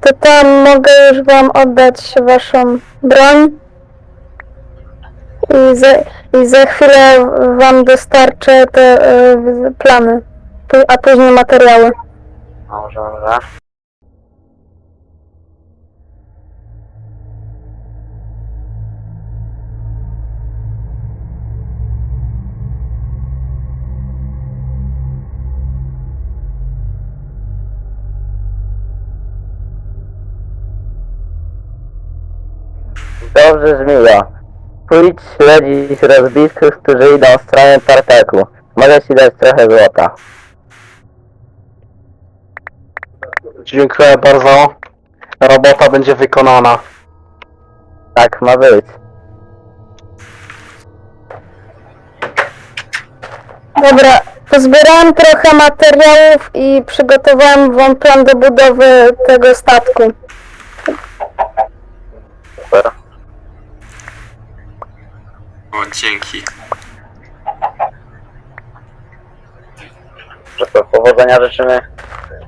to tam mogę już wam oddać waszą broń. I za, i za chwilę wam dostarczę te e, plany, a później materiały. Dobrze, dobrze. Dobrze, Żmija. Pójdź śledzić rozbitków, którzy idą w stronę tartaku. Mogę ci dać trochę złota. Dziękuję bardzo. Robota będzie wykonana. Tak ma być. Dobra, pozbierałem trochę materiałów i przygotowałem wam plan do budowy tego statku. Super. O, dzięki. Super, powodzenia życzymy.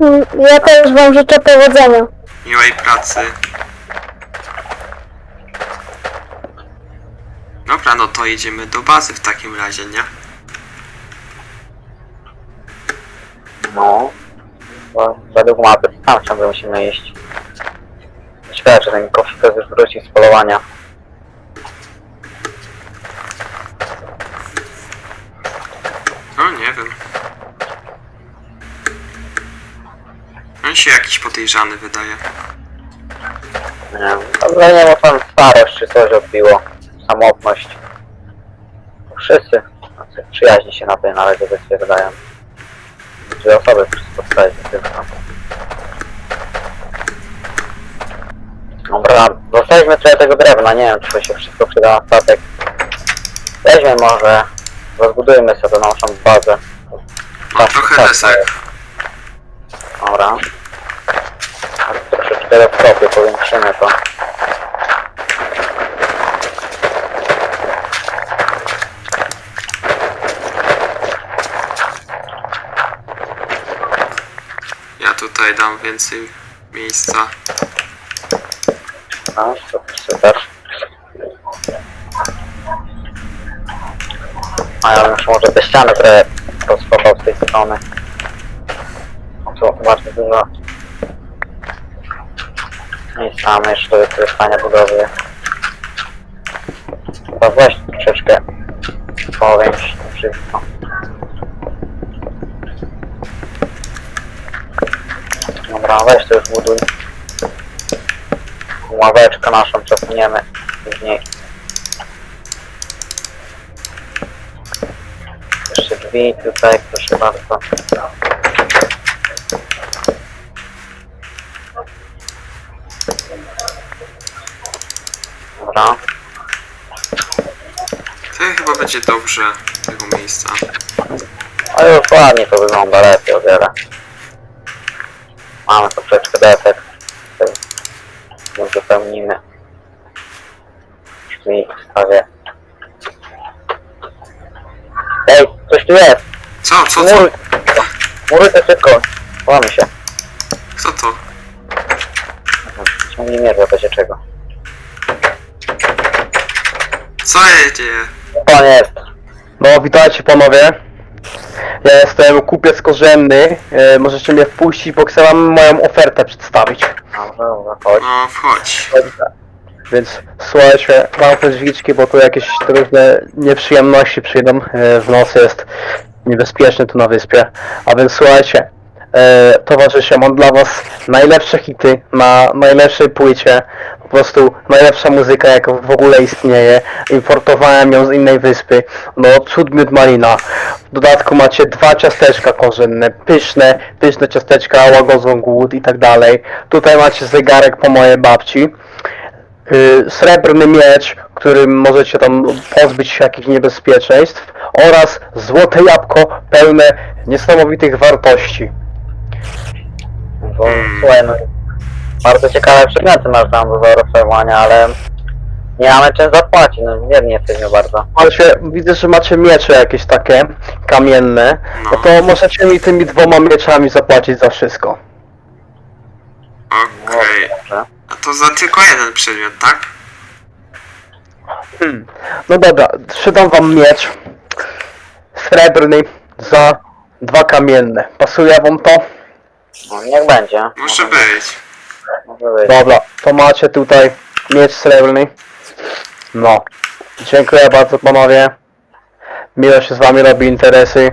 Mm, Ja też wam życzę powodzenia. Miłej pracy. Dobra, no to jedziemy do bazy w takim razie, nie? No. Bo według mapy tam ciągle musimy iść. Ciekawe, czy ten kofik już wróci z polowania. No, nie wiem. On się jakiś podejrzany wydaje. Nie wiem. Dobrze, nie bo tam starość czy coś odbiło. Samotność. Wszyscy tacy przyjaźni się na tej na razie sobie wydają. Dwie osoby spotkali się tylko. Dobra, zostaliśmy trochę tego drewna, nie wiem czy to się wszystko przyda na statek. Weźmy może, rozbudujmy sobie naszą bazę. Mam trochę desek. Dobra. Troszeczkę rozkopię, powiększymy to. Ja tutaj dam więcej miejsca. No, super, super. A ja bym już może te ściany trochę rozkopał z tej strony. Tu bardzo dużo. Sam jeszcze do wykorzystania budowy. Chyba weź troszeczkę powiększyć to wszystko. Dobra, weź to już buduj. Ławeczkę naszą cofniemy później. Jeszcze drzwi tutaj, proszę bardzo. Dobra. To chyba będzie dobrze tego miejsca. A już ładnie to wygląda, lepiej o wiele. Mamy troszeczkę desek. Uzupełnimy. Drzwi wstawię. Ej, coś tu jest! Co, co, co? Mury! Mury to szybko! Łamy się. Kto to? Ciągnij mierze to się czego. Co się dzieje? Pan jest. No, witajcie panowie. Ja jestem kupiec korzenny. E, możecie mnie wpuścić, bo chcę wam moją ofertę przedstawić. Dobra, chodź. No, wchodź. Więc słuchajcie, mam te drzwiczki, bo tu jakieś różne nieprzyjemności przyjdą. E, w nocy jest niebezpiecznie tu na wyspie. A więc słuchajcie, e, towarzysze, mam dla was najlepsze hity na najlepszej płycie. Po prostu najlepsza muzyka, jaka w ogóle istnieje. Importowałem ją z innej wyspy. No, cud miód malina. W dodatku macie dwa ciasteczka korzenne, pyszne, pyszne ciasteczka, łagodzą głód i tak dalej. Tutaj macie zegarek po mojej babci y, srebrny miecz, którym możecie tam pozbyć się jakichś niebezpieczeństw oraz złote jabłko pełne niesamowitych wartości. Bo, słuchaj, no, bardzo ciekawe przedmioty masz tam do zaoferowania, ale nie mamy czym zapłacić, no biedni jesteśmy bardzo. Ale się, widzę, że macie miecze jakieś takie kamienne, no No. to możecie mi tymi dwoma mieczami zapłacić za wszystko. Okej. Dobrze. A to za tylko jeden przedmiot, tak? Hmm. No dobra, sprzedam wam miecz srebrny za dwa kamienne. Pasuje wam to? No niech będzie. Może być. Może być. Dobra, to macie tutaj miecz srebrny. No. Dziękuję bardzo panowie. Miło się z wami robi interesy.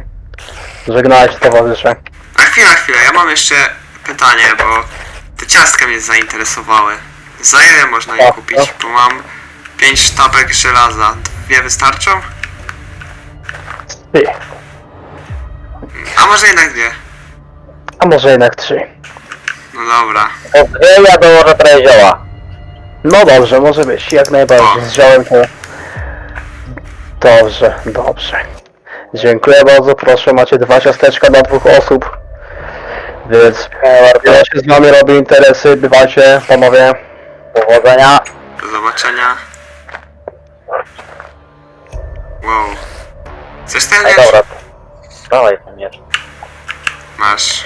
Żegnajcie towarzysze. A chwila, chwila, ja mam jeszcze pytanie, bo te ciastka mnie zainteresowały. Za ile można je Tak, kupić? no. Bo mam 5 sztabek żelaza. Dwie wystarczą? Ty. A może jednak dwie? A może jednak trzy. No dobra. Dwie ja dołożę trochę zioła. No dobrze, może być, jak najbardziej. Z ziołem to... Dobrze, dobrze. Dziękuję bardzo, proszę, macie dwa ciasteczka dla dwóch osób. Więc ja się z wami robię interesy, bywajcie, panowie. Powodzenia. Do zobaczenia. Wow. Chcesz ten Ej, miecz? dobra. Dawaj ten miecz. Masz.